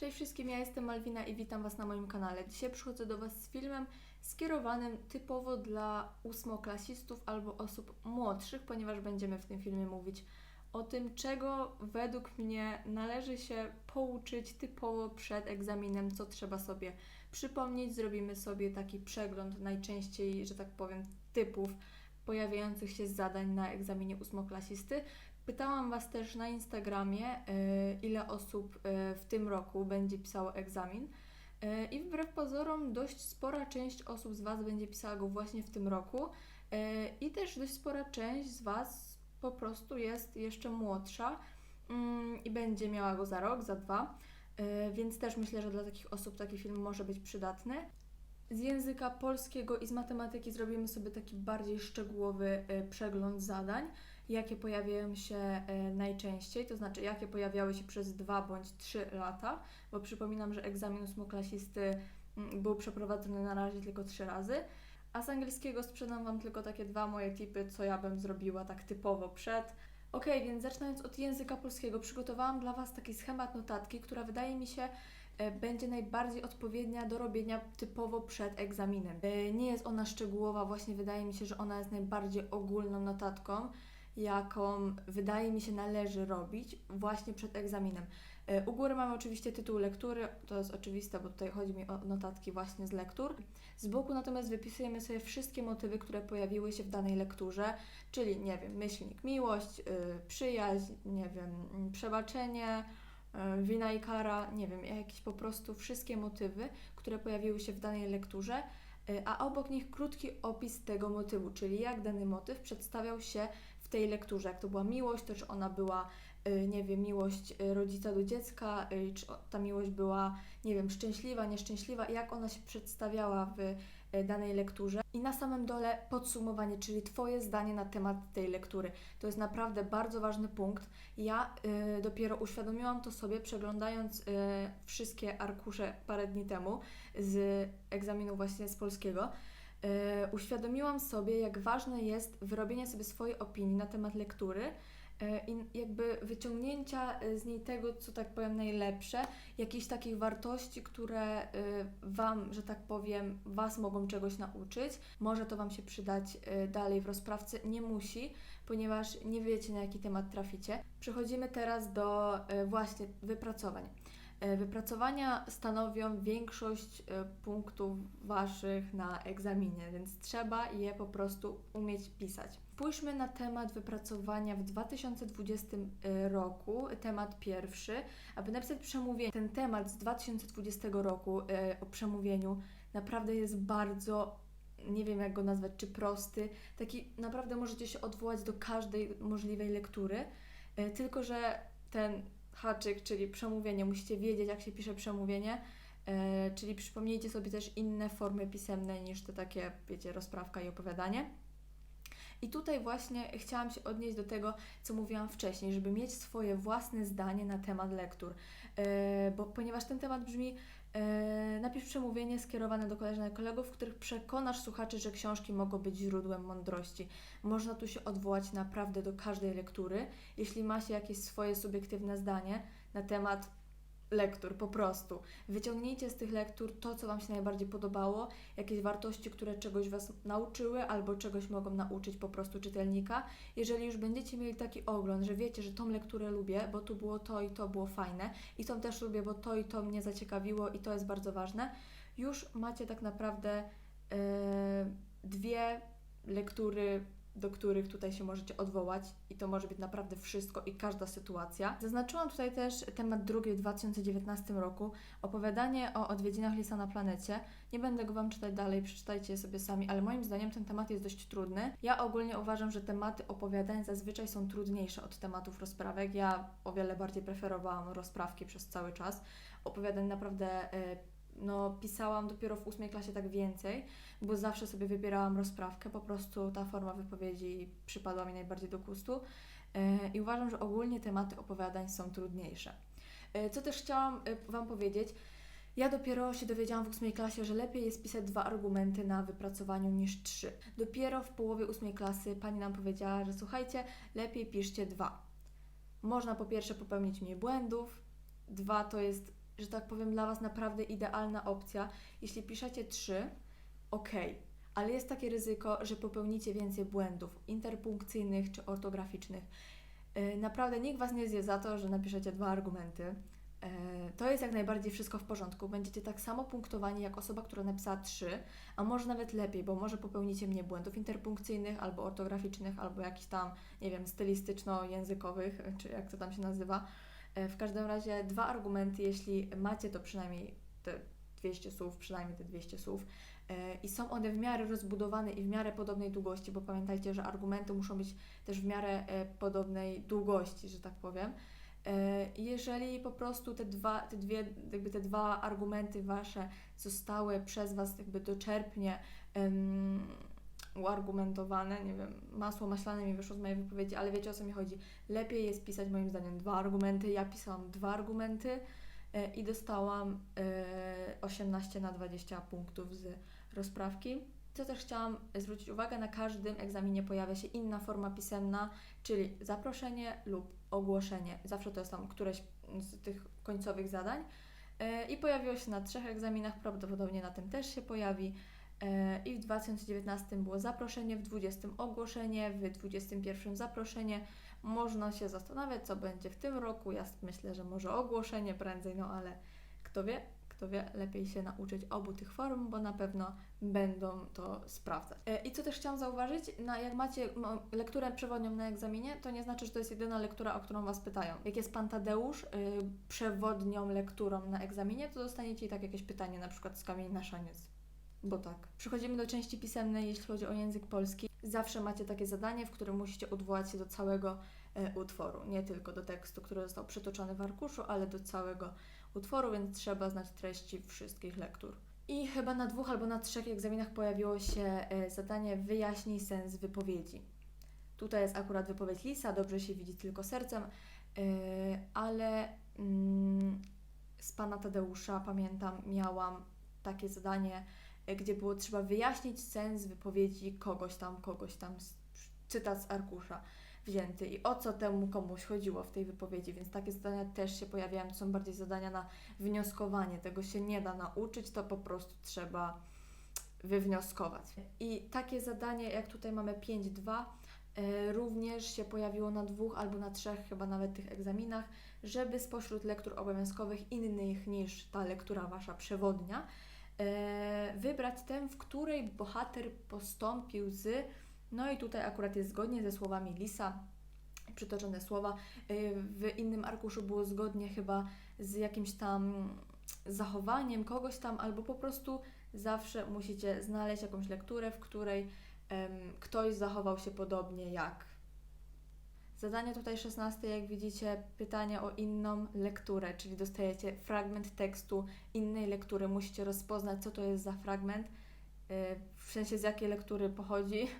Cześć wszystkim, ja jestem Malwina i witam Was na moim kanale. Dzisiaj przychodzę do Was z filmem skierowanym typowo dla ósmoklasistów albo osób młodszych, ponieważ będziemy w tym filmie mówić o tym, czego według mnie należy się pouczyć typowo przed egzaminem, co trzeba sobie przypomnieć. Zrobimy sobie taki przegląd najczęściej, że tak powiem, typów pojawiających się zadań na egzaminie ósmoklasisty. Pytałam Was też na Instagramie, y, ile osób y, w tym roku będzie pisało egzamin. Y, I wbrew pozorom, dość spora część osób z Was będzie pisała go właśnie w tym roku. I też dość spora część z Was po prostu jest jeszcze młodsza mm, i będzie miała go za rok, za dwa. Więc też myślę, że dla takich osób taki film może być przydatny. Z języka polskiego i z matematyki zrobimy sobie taki bardziej szczegółowy przegląd zadań, jakie pojawiają się y, najczęściej, to znaczy jakie pojawiały się przez dwa bądź trzy lata, bo przypominam, że egzamin ósmoklasisty mm, był przeprowadzony na razie tylko trzy razy. A z angielskiego sprzedam Wam tylko takie dwa moje tipy, co ja bym zrobiła tak typowo przed. Ok, więc zaczynając od języka polskiego, przygotowałam dla Was taki schemat notatki, która wydaje mi się e, będzie najbardziej odpowiednia do robienia typowo przed egzaminem. E, Nie jest ona szczegółowa, właśnie wydaje mi się, że ona jest najbardziej ogólną notatką, jaką wydaje mi się należy robić właśnie przed egzaminem. E, U góry mamy oczywiście tytuł lektury, to jest oczywiste, bo tutaj chodzi mi o notatki właśnie z lektur. Z boku natomiast wypisujemy sobie wszystkie motywy, które pojawiły się w danej lekturze, czyli nie wiem, myślnik miłość, yy, przyjaźń, nie wiem, mm, przebaczenie, yy, wina i kara, nie wiem, jakieś po prostu wszystkie motywy, które pojawiły się w danej lekturze, yy, a obok nich krótki opis tego motywu, czyli jak dany motyw przedstawiał się tej lekturze, jak to była miłość, to czy ona była y, nie wiem, miłość y, rodzica do dziecka, y, czy ta miłość była, nie wiem, szczęśliwa, nieszczęśliwa, jak ona się przedstawiała w danej lekturze. I na samym dole podsumowanie, czyli Twoje zdanie na temat tej lektury. To jest naprawdę bardzo ważny punkt. Ja y, dopiero uświadomiłam to sobie, przeglądając y, wszystkie arkusze parę dni temu z egzaminu właśnie z polskiego. Y, uświadomiłam sobie, jak ważne jest wyrobienie sobie swojej opinii na temat lektury e, i jakby wyciągnięcia e, z niej tego, co tak powiem, najlepsze, jakichś takich wartości, które e, Wam, że tak powiem, Was mogą czegoś nauczyć. Może to Wam się przydać e, dalej w rozprawce, nie musi, ponieważ nie wiecie, na jaki temat traficie. Przechodzimy teraz do e, właśnie wypracowań. E, Wypracowania stanowią większość e, punktów Waszych na egzaminie, więc trzeba je po prostu umieć pisać. Spójrzmy na temat wypracowania w 2020 roku, temat pierwszy. Aby napisać przemówienie, ten temat z 2020 roku e, o przemówieniu naprawdę jest bardzo, nie wiem jak go nazwać, czy prosty. Taki naprawdę możecie się odwołać do każdej możliwej lektury, e, tylko że ten haczyk, czyli przemówienie, musicie wiedzieć jak się pisze przemówienie, e, czyli przypomnijcie sobie też inne formy pisemne niż te takie, wiecie, rozprawka i opowiadanie. I tutaj właśnie chciałam się odnieść do tego, co mówiłam wcześniej, żeby mieć swoje własne zdanie na temat lektur. E, bo ponieważ ten temat brzmi, napisz przemówienie skierowane do koleżanek kolegów, w których przekonasz słuchaczy, że książki mogą być źródłem mądrości. Można tu się odwołać naprawdę do każdej lektury, jeśli ma się jakieś swoje subiektywne zdanie na temat lektur, po prostu. Wyciągnijcie z tych lektur to, co Wam się najbardziej podobało, jakieś wartości, które czegoś Was nauczyły albo czegoś mogą nauczyć po prostu czytelnika. Jeżeli już będziecie mieli taki ogląd, że wiecie, że tą lekturę lubię, bo tu było to i to było fajne, i tą też lubię, bo to i to mnie zaciekawiło i to jest bardzo ważne, już macie tak naprawdę e, dwie lektury do których tutaj się możecie odwołać i to może być naprawdę wszystko i każda sytuacja. Zaznaczyłam tutaj też temat drugi w 2019 roku, opowiadanie o odwiedzinach Lisa na planecie. Nie będę go Wam czytać dalej, przeczytajcie je sobie sami, ale moim zdaniem ten temat jest dość trudny. Ja ogólnie uważam, że tematy opowiadań zazwyczaj są trudniejsze od tematów rozprawek. Ja o wiele bardziej preferowałam rozprawki przez cały czas. Opowiadań naprawdę... e, no, pisałam dopiero w ósmej klasie tak więcej, bo zawsze sobie wybierałam rozprawkę, po prostu ta forma wypowiedzi przypadła mi najbardziej do gustu E, i uważam, że ogólnie tematy opowiadań są trudniejsze. E, Co też chciałam e, Wam powiedzieć, ja dopiero się dowiedziałam w ósmej klasie, że lepiej jest pisać dwa argumenty na wypracowaniu niż trzy. Dopiero w połowie ósmej klasy pani nam powiedziała, że słuchajcie, lepiej piszcie dwa. Można po pierwsze popełnić mniej błędów, dwa to jest że tak powiem, dla Was naprawdę idealna opcja. Jeśli piszecie 3, ok, ale jest takie ryzyko, że popełnicie więcej błędów interpunkcyjnych czy ortograficznych. Yy, Naprawdę nikt Was nie zje za to, że napiszecie dwa argumenty. Yy, To jest jak najbardziej wszystko w porządku. Będziecie tak samo punktowani jak osoba, która napisała trzy, a może nawet lepiej, bo może popełnicie mniej błędów interpunkcyjnych albo ortograficznych, albo jakichś tam, nie wiem, stylistyczno-językowych, czy jak to tam się nazywa. E, W każdym razie dwa argumenty, jeśli macie to przynajmniej te 200 słów, przynajmniej te 200 słów e, i są one w miarę rozbudowane i w miarę podobnej długości, bo pamiętajcie, że argumenty muszą być też w miarę e, podobnej długości, że tak powiem. Jeżeli po prostu te dwa, te dwie, jakby te dwa argumenty wasze zostały przez was jakby doczerpnie em, uargumentowane, nie wiem, masło maślane mi wyszło z mojej wypowiedzi, ale wiecie o co mi chodzi. Lepiej jest pisać moim zdaniem dwa argumenty. Ja pisałam dwa argumenty e, i dostałam e, 18 na 20 punktów z rozprawki. Co też chciałam zwrócić uwagę, na każdym egzaminie pojawia się inna forma pisemna, czyli zaproszenie lub ogłoszenie. Zawsze to jest tam któreś z tych końcowych zadań. E, I pojawiło się na trzech egzaminach, prawdopodobnie na tym też się pojawi. E, I w 2019 było zaproszenie, w 20 ogłoszenie, w 21 zaproszenie. Można się zastanawiać, co będzie w tym roku. Ja myślę, że może ogłoszenie prędzej, no ale kto wie, kto wie, lepiej się nauczyć obu tych form, bo na pewno będą to sprawdzać. E, I co też chciałam zauważyć, na, jak macie lekturę przewodnią na egzaminie, to nie znaczy, że to jest jedyna lektura, o którą Was pytają. Jak jest Pan Tadeusz y, przewodnią lekturą na egzaminie, to dostaniecie i tak jakieś pytanie, na przykład z kamień na szaniec. Bo tak. Przechodzimy do części pisemnej, jeśli chodzi o język polski. Zawsze macie takie zadanie, w którym musicie odwołać się do całego e, utworu, nie tylko do tekstu, który został przytoczony w arkuszu, ale do całego utworu, więc trzeba znać treści wszystkich lektur. I chyba na dwóch albo na trzech egzaminach pojawiło się e, zadanie wyjaśnij sens wypowiedzi. Tutaj jest akurat wypowiedź Lisa, dobrze się widzi tylko sercem, e, ale mm, z pana Tadeusza pamiętam, miałam takie zadanie, gdzie było trzeba wyjaśnić sens wypowiedzi kogoś tam, kogoś tam, cytat z arkusza wzięty i o co temu komuś chodziło w tej wypowiedzi, więc takie zadania też się pojawiają, to są bardziej zadania na wnioskowanie, tego się nie da nauczyć, to po prostu trzeba wywnioskować. I takie zadanie, jak tutaj mamy 5.2, e, również się pojawiło na dwóch albo na trzech chyba nawet tych egzaminach, żeby spośród lektur obowiązkowych innych niż ta lektura Wasza przewodnia, e, wybrać tę, w której bohater postąpił z, no i tutaj akurat jest zgodnie ze słowami Lisa, przytoczone słowa, e, w innym arkuszu było zgodnie chyba z jakimś tam zachowaniem kogoś tam, albo po prostu zawsze musicie znaleźć jakąś lekturę, w której ktoś zachował się podobnie jak. Zadanie tutaj 16, jak widzicie, pytanie o inną lekturę, czyli dostajecie fragment tekstu innej lektury. Musicie rozpoznać, co to jest za fragment, e, w sensie z jakiej lektury pochodzi.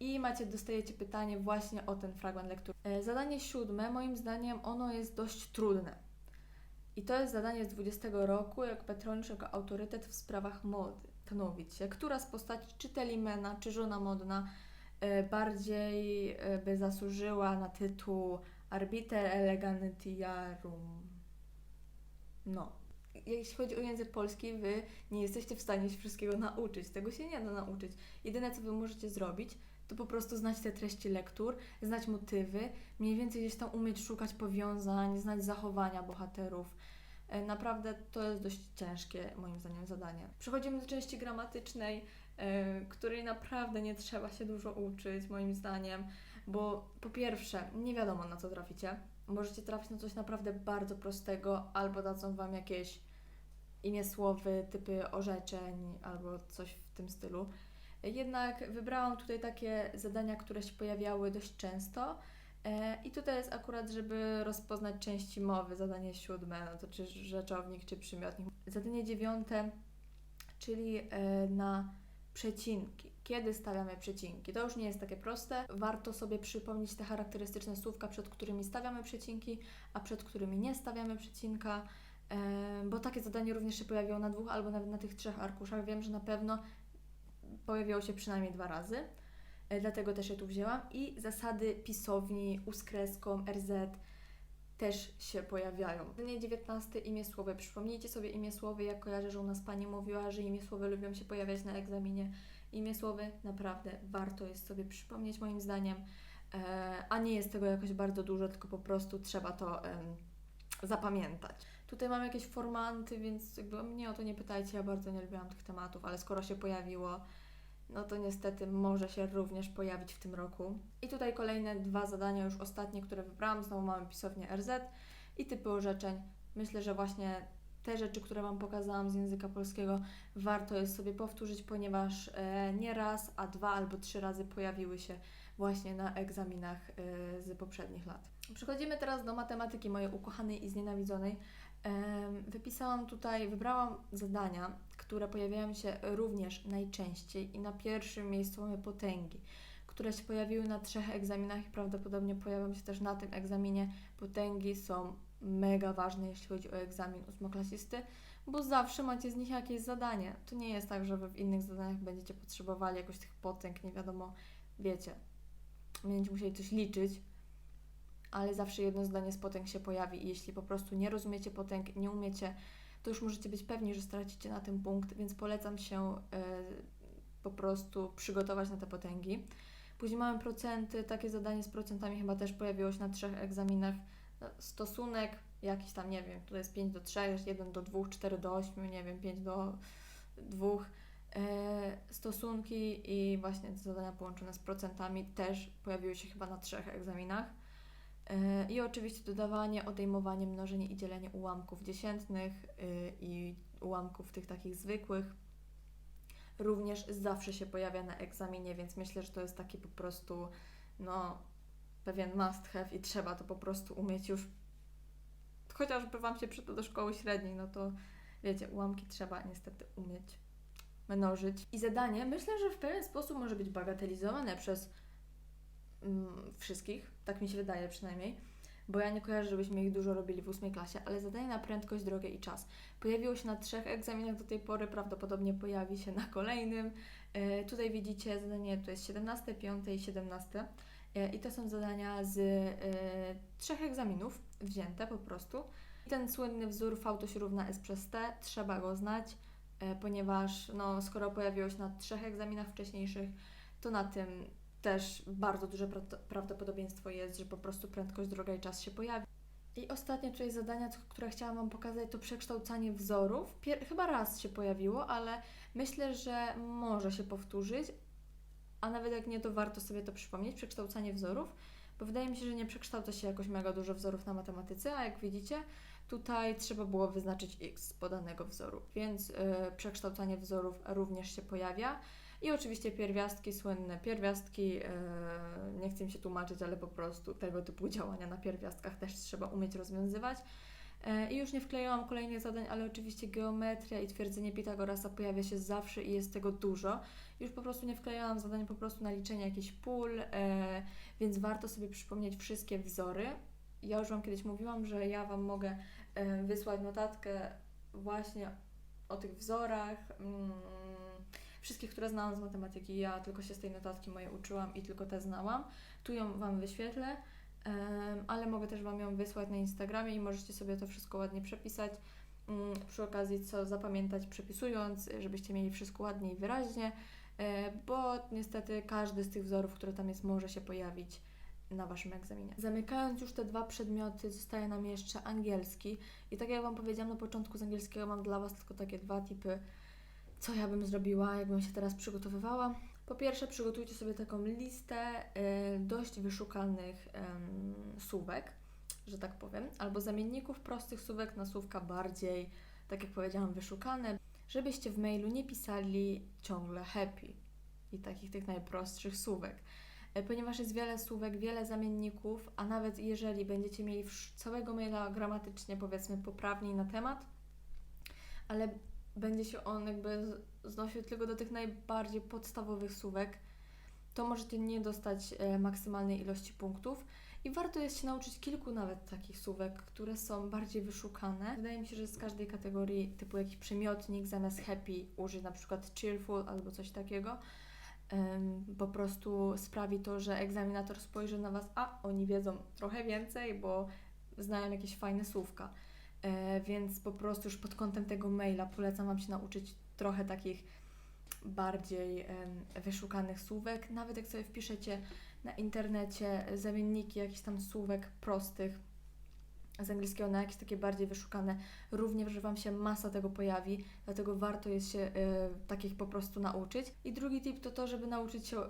I macie, dostajecie pytanie właśnie o ten fragment lektury. E, Zadanie siódme, moim zdaniem, ono jest dość trudne. I to jest zadanie z 20 roku, jak Petroniusz jako autorytet w sprawach mody. Stanowić się, która z postaci, czy Telimena, czy żona modna, bardziej e, by zasłużyła na tytuł Arbiter Elegantiarum. No. Jeśli chodzi o język polski, Wy nie jesteście w stanie się wszystkiego nauczyć. Tego się nie da nauczyć. Jedyne, co Wy możecie zrobić, to po prostu znać te treści lektur, znać motywy, mniej więcej gdzieś tam umieć szukać powiązań, znać zachowania bohaterów. E, Naprawdę to jest dość ciężkie, moim zdaniem, zadanie. Przechodzimy do części gramatycznej, e, której naprawdę nie trzeba się dużo uczyć, moim zdaniem, bo po pierwsze, nie wiadomo na co traficie. Możecie trafić na coś naprawdę bardzo prostego, albo dadzą Wam jakieś imię słowy, typy orzeczeń, albo coś w tym stylu. Jednak wybrałam tutaj takie zadania, które się pojawiały dość często. E, I tutaj jest akurat, żeby rozpoznać części mowy, zadanie siódme, no to czy rzeczownik, czy przymiotnik. Zadanie dziewiąte, czyli e, na przecinki. Kiedy stawiamy przecinki? To już nie jest takie proste. Warto sobie przypomnieć te charakterystyczne słówka, przed którymi stawiamy przecinki, a przed którymi nie stawiamy przecinka, bo takie zadanie również się pojawiło na dwóch albo nawet na tych trzech arkuszach. Wiem, że na pewno pojawiało się przynajmniej dwa razy. E, Dlatego też je tu wzięłam. I zasady pisowni U RZ. Też się pojawiają. Dnie 19 imię słowy. Przypomnijcie sobie imię słowy, jak kojarzę, że u nas Pani mówiła, że imię słowy lubią się pojawiać na egzaminie. Imię słowy naprawdę warto jest sobie przypomnieć moim zdaniem, e, a nie jest tego jakoś bardzo dużo, tylko po prostu trzeba to zapamiętać. Tutaj mam jakieś formanty, więc jakby mnie o to nie pytajcie, ja bardzo nie lubiłam tych tematów, ale skoro się pojawiło, no to niestety może się również pojawić w tym roku. I tutaj kolejne dwa zadania, już ostatnie, które wybrałam. Znowu mamy pisownię RZ i typy orzeczeń. Myślę, że właśnie te rzeczy, które Wam pokazałam z języka polskiego, warto jest sobie powtórzyć, ponieważ e, nie raz, a dwa albo trzy razy pojawiły się właśnie na egzaminach e, z poprzednich lat. Przechodzimy teraz do matematyki mojej ukochanej i znienawidzonej. Wypisałam tutaj, wybrałam zadania, które pojawiają się również najczęściej i na pierwszym miejscu mamy potęgi, które się pojawiły na trzech egzaminach i prawdopodobnie pojawią się też na tym egzaminie. Potęgi są mega ważne, jeśli chodzi o egzamin ósmoklasisty, bo zawsze macie z nich jakieś zadanie. To nie jest tak, że Wy w innych zadaniach będziecie potrzebowali jakoś tych potęg, nie wiadomo, wiecie, będziecie musieli coś liczyć, ale zawsze jedno zdanie z potęg się pojawi i jeśli po prostu nie rozumiecie potęg, nie umiecie, to już możecie być pewni, że stracicie na tym punkt, więc polecam się y, po prostu przygotować na te potęgi. Później mamy procenty, takie zadanie z procentami chyba też pojawiło się na trzech egzaminach. No, Stosunek jakiś tam, nie wiem, tutaj jest 5 do 3, 1 do 2, 4 do 8, nie wiem, 5 do 2. E, stosunki i właśnie te zadania połączone z procentami też pojawiły się chyba na trzech egzaminach. E, I oczywiście dodawanie, odejmowanie, mnożenie i dzielenie ułamków dziesiętnych y, i ułamków tych takich zwykłych. Również zawsze się pojawia na egzaminie, więc myślę, że to jest taki po prostu no, pewien must have i trzeba to po prostu umieć już. Chociażby Wam się przyda do szkoły średniej, no to wiecie, ułamki trzeba niestety umieć mnożyć. I zadanie myślę, że w pewien sposób może być bagatelizowane przez mm, wszystkich, tak mi się wydaje przynajmniej, bo ja nie kojarzę, żebyśmy ich dużo robili w ósmej klasie, ale zadanie na prędkość, drogę i czas pojawiło się na trzech egzaminach do tej pory, prawdopodobnie pojawi się na kolejnym. E, tutaj widzicie zadanie, to jest 17, 5 i 17 e, i to są zadania z e, trzech egzaminów wzięte po prostu. I ten słynny wzór V to się równa S przez T, trzeba go znać, ponieważ no, skoro pojawiło się na trzech egzaminach wcześniejszych, to na tym też bardzo duże pra- prawdopodobieństwo jest, że po prostu prędkość, droga i czas się pojawi. I ostatnie tutaj zadania, które chciałam Wam pokazać, to przekształcanie wzorów. Pier- chyba raz się pojawiło, ale myślę, że może się powtórzyć, a nawet jak nie, to warto sobie to przypomnieć, przekształcanie wzorów, bo wydaje mi się, że nie przekształca się jakoś mega dużo wzorów na matematyce, a jak widzicie, tutaj trzeba było wyznaczyć x podanego wzoru, więc yy, przekształcanie wzorów również się pojawia. I oczywiście pierwiastki, słynne pierwiastki, yy, nie chcę mi się tłumaczyć, ale po prostu tego typu działania na pierwiastkach też trzeba umieć rozwiązywać. Yy, I już nie wklejałam kolejnych zadań, ale oczywiście geometria i twierdzenie Pitagorasa pojawia się zawsze i jest tego dużo. Już po prostu nie wklejałam zadań po prostu na liczenie jakichś pól, yy, więc warto sobie przypomnieć wszystkie wzory. Ja już Wam kiedyś mówiłam, że ja Wam mogę wysłać notatkę właśnie o tych wzorach. Wszystkich, które znałam z matematyki. Ja tylko się z tej notatki mojej uczyłam i tylko te znałam. Tu ją Wam wyświetlę, ale mogę też Wam ją wysłać na Instagramie i możecie sobie to wszystko ładnie przepisać. Mm, Przy okazji, co zapamiętać przepisując, żebyście mieli wszystko ładnie i wyraźnie, e, bo niestety każdy z tych wzorów, które tam jest, może się pojawić na Waszym egzaminie. Zamykając już te dwa przedmioty, zostaje nam jeszcze angielski. I tak jak Wam powiedziałam na początku, z angielskiego mam dla Was tylko takie dwa typy co ja bym zrobiła, jakbym się teraz przygotowywała. Po pierwsze, przygotujcie sobie taką listę y, dość wyszukanych słówek, że tak powiem, albo zamienników prostych słówek na słówka bardziej, tak jak powiedziałam, wyszukane, żebyście w mailu nie pisali ciągle happy i takich tych najprostszych słówek. Y, Ponieważ jest wiele słówek, wiele zamienników, a nawet jeżeli będziecie mieli całego maila gramatycznie, powiedzmy, poprawniej na temat, ale będzie się on jakby znosił tylko do tych najbardziej podstawowych słówek, to możecie nie dostać e, maksymalnej ilości punktów. I warto jest się nauczyć kilku nawet takich słówek, które są bardziej wyszukane. Wydaje mi się, że z każdej kategorii typu jakiś przymiotnik zamiast happy użyć na przykład cheerful albo coś takiego. Po prostu sprawi to, że egzaminator spojrzy na Was, a oni wiedzą trochę więcej, bo znają jakieś fajne słówka. E, więc po prostu już pod kątem tego maila polecam Wam się nauczyć trochę takich bardziej wyszukanych słówek. Nawet jak sobie wpiszecie na internecie zamienniki jakichś tam słówek prostych z angielskiego na jakieś takie bardziej wyszukane, również Wam się masa tego pojawi, dlatego warto jest się e, takich po prostu nauczyć. I drugi tip to to, żeby nauczyć się e,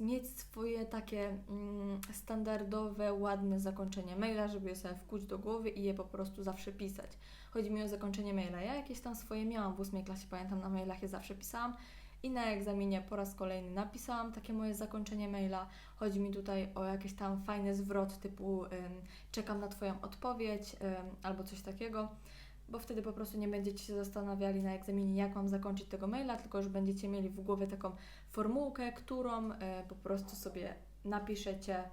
mieć swoje takie mm, standardowe, ładne zakończenie maila, żeby je sobie wkuć do głowy i je po prostu zawsze pisać. Chodzi mi o zakończenie maila. Ja jakieś tam swoje miałam w ósmej klasie, pamiętam, na mailach je zawsze pisałam. I na egzaminie po raz kolejny napisałam takie moje zakończenie maila. Chodzi mi tutaj o jakiś tam fajny zwrot typu ym, czekam na Twoją odpowiedź ym, albo coś takiego, bo wtedy po prostu nie będziecie się zastanawiali na egzaminie, jak mam zakończyć tego maila, tylko już będziecie mieli w głowie taką formułkę, którą y, po prostu sobie napiszecie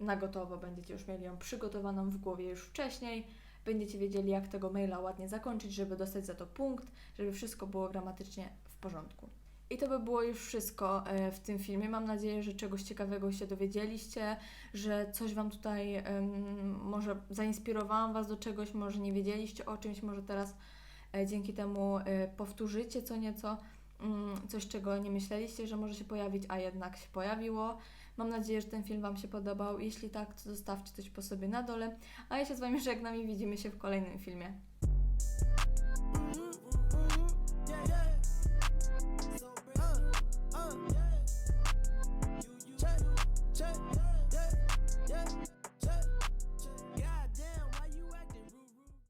na gotowo, będziecie już mieli ją przygotowaną w głowie już wcześniej. Będziecie wiedzieli, jak tego maila ładnie zakończyć, żeby dostać za to punkt, żeby wszystko było gramatycznie porządku. I to by było już wszystko e, w tym filmie. Mam nadzieję, że czegoś ciekawego się dowiedzieliście, że coś Wam tutaj może zainspirowałam Was do czegoś, może nie wiedzieliście o czymś, może teraz e, dzięki temu e, powtórzycie co nieco, mm, coś czego nie myśleliście, że może się pojawić, a jednak się pojawiło. Mam nadzieję, że ten film Wam się podobał. Jeśli tak, to zostawcie coś po sobie na dole. A ja się z Wami żegnam i widzimy się w kolejnym filmie.